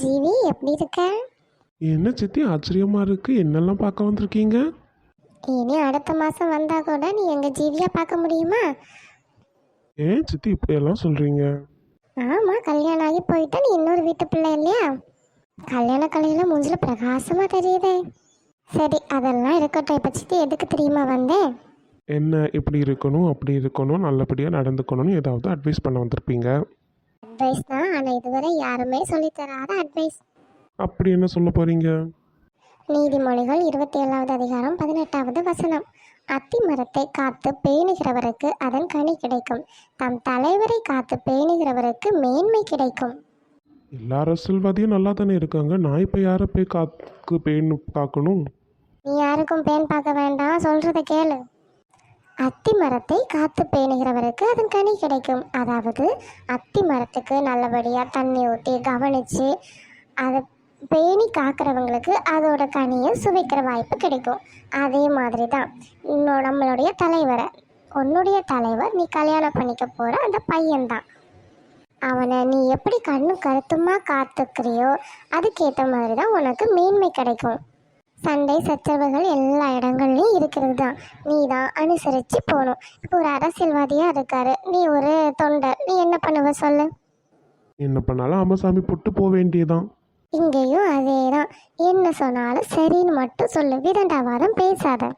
ஜீவி எப்படி இருக்க? என்ன சித்தி ஆச்சரியமா இருக்கு. என்னெல்லாம் பார்க்க வந்திருக்கீங்க? இனி அடுத்த மாதம் வந்தால் கூட நீ எங்கள் ஜீவியா பார்க்க முடியுமா? ஏன் சித்தி இப்படியெல்லாம் சொல்றீங்க? ஆமாம் கல்யாணம் ஆகி போயிட்டா நீ இன்னொரு வீட்டு பிள்ளை இல்லையா? கல்யாண கலையில் மூஞ்சில பிரகாசமாக தெரியுதே. சரி அதெல்லாம் இருக்கட்டும். இப்போ சித்தி எதுக்கு தெரியுமா வந்தேன்? என்ன இப்படி இருக்கணும் அப்படி இருக்கணும் நல்லபடியாக நடந்துக்கணும்னு ஏதாவது அட்வைஸ் பண்ண வந்திருப்பீங்க? அட்வைஸ் தான். ஆனால் இதுவரை யாருமே சொல்லித் தராத அட்வைஸ் அப்படி என்ன சொல்ல போறீங்க? நீதிமொழிகள் இருபத்தி ஏழாவது அதிகாரம் பதினெட்டாவது வசனம். அத்தி மரத்தை காத்து பேணுகிறவருக்கு அதன் கனி கிடைக்கும். தம் தலைவரை காத்து பேணுகிறவருக்கு மேன்மை கிடைக்கும். எல்லா அரசியல்வாதியும் நல்லா தானே இருக்காங்க. நான் இப்போ யாரை போய் காக்கு பேணு காக்கணும் நீ யாருக்கும் பேன் பார்க்க வேண்டாம். சொல்றத கேளு. அத்தி மரத்தை காத்து பேணுகிறவருக்கு அதன் கனி கிடைக்கும். அதாவது அத்தி மரத்துக்கு நல்லபடியாக தண்ணி ஊற்றி கவனித்து அதை பேணி காக்கிறவங்களுக்கு அதோட கனியை சுவைக்கிற வாய்ப்பு கிடைக்கும். அதே மாதிரி தான் இன்னும் நம்மளுடைய தலைவரை உன்னுடைய தலைவர் நீ கல்யாணம் பண்ணிக்க போகிற அந்த பையன்தான். அவனை நீ எப்படி கண்ணும் கருத்துமாக காத்துக்கிறியோ அதுக்கேற்ற மாதிரி தான் உனக்கு மேன்மை கிடைக்கும். சண்டை சச்சரவுகள் எல்லா இடங்கள்லையும் இருக்கிறது தான் நீ தான் அனுசரித்து போகணும். இப்போ ஒரு அரசியல்வாதியாக இருக்காரு. நீ ஒரு தொண்டர் நீ என்ன பண்ணுவ சொல்லு? என்ன பண்ணாலும் ஆமாசாமி போட்டு போக வேண்டியதான் இங்கேயும் அதே தான் என்ன சொன்னாலும் சரின்னு மட்டும் சொல்லு. விதண்டாவாதம் பேசாத.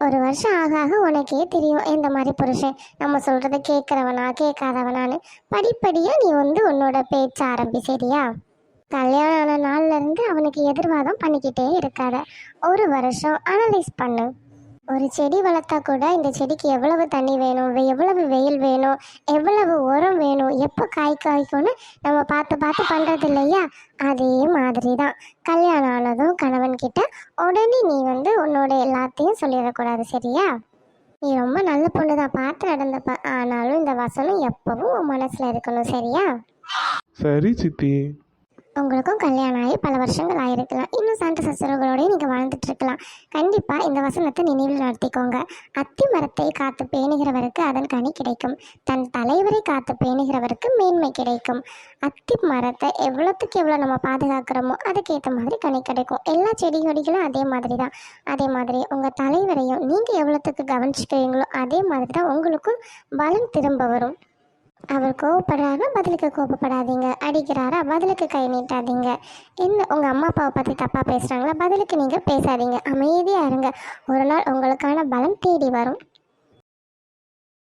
ஒரு வருஷம் ஆக ஆக உனக்கே தெரியும். எந்த மாதிரி புருஷன்? நம்ம சொல்கிறத கேட்குறவனா கேட்காதவனான்னு. படிப்படியாக நீ வந்து உன்னோட பேச்ச ஆரம்பி சரியா கல்யாணம் ஆன நாள்ல இருந்து அவனுக்கு எதிர்வாதம் பண்ணிக்கிட்டே இருக்காத. ஒரு வருஷம் அனலைஸ் பண்ணு. ஒரு செடி வளர்த்தா கூட இந்த செடிக்கு எவ்வளவு தண்ணி வேணும் எவ்வளவு வெயில் வேணும் எவ்வளவு உரம் வேணும் எப்போ காய் காய்க்கும்னு நம்ம பார்த்து பார்த்து பண்ணுறது இல்லையா? அதே மாதிரி தான் கல்யாணம் ஆனதும் கணவன்கிட்ட உடனே நீ வந்து உன்னோட எல்லாத்தையும் சொல்லிடக்கூடாது சரியா? நீ ரொம்ப நல்ல பொண்ணு தான் பார்த்து நடந்தப்ப. ஆனாலும் இந்த வசனம் எப்பவும் உன் மனசில் இருக்கணும் சரியா? சரி சித்தி. உங்களுக்கும் கல்யாணம் ஆகி பல வருஷங்கள் ஆயிருக்கலாம். இன்னும் சண்டை சச்சரவுகளோடய நீங்கள் வாழ்ந்துட்டு இருக்கலாம் கண்டிப்பாக இந்த வசனத்தை நினைவில் நடத்திக்கோங்க. அத்தி மரத்தை காத்து பேணுகிறவருக்கு அதன் கனி கிடைக்கும். தன் தலைவரை காத்து பேணுகிறவருக்கு மேன்மை கிடைக்கும். அத்தி மரத்தை எவ்வளோத்துக்கு எவ்வளோ நம்ம பாதுகாக்கிறோமோ அதுக்கேற்ற மாதிரி கனி கிடைக்கும். எல்லா செடி கொடிகளும் அதே மாதிரி தான் அதே மாதிரி உங்கள் தலைவரையும் நீங்கள் எவ்வளோத்துக்கு கவனிச்சுக்கிறீங்களோ அதே மாதிரி தான் உங்களுக்கும் பலம் திரும்ப வரும். அவர் கோவப்படுறாரா பதிலுக்கு கோபப்படாதீங்க. அடிக்கிறாரா பதிலுக்கு கை நீட்டாதீங்க. என்ன உங்கள் அம்மா அப்பாவை பற்றி தப்பாக பேசுகிறாங்களா பதிலுக்கு நீங்கள் பேசாதீங்க. அமைதியாக இருங்க. ஒரு நாள் உங்களுக்கான பலம் தேடி வரும்.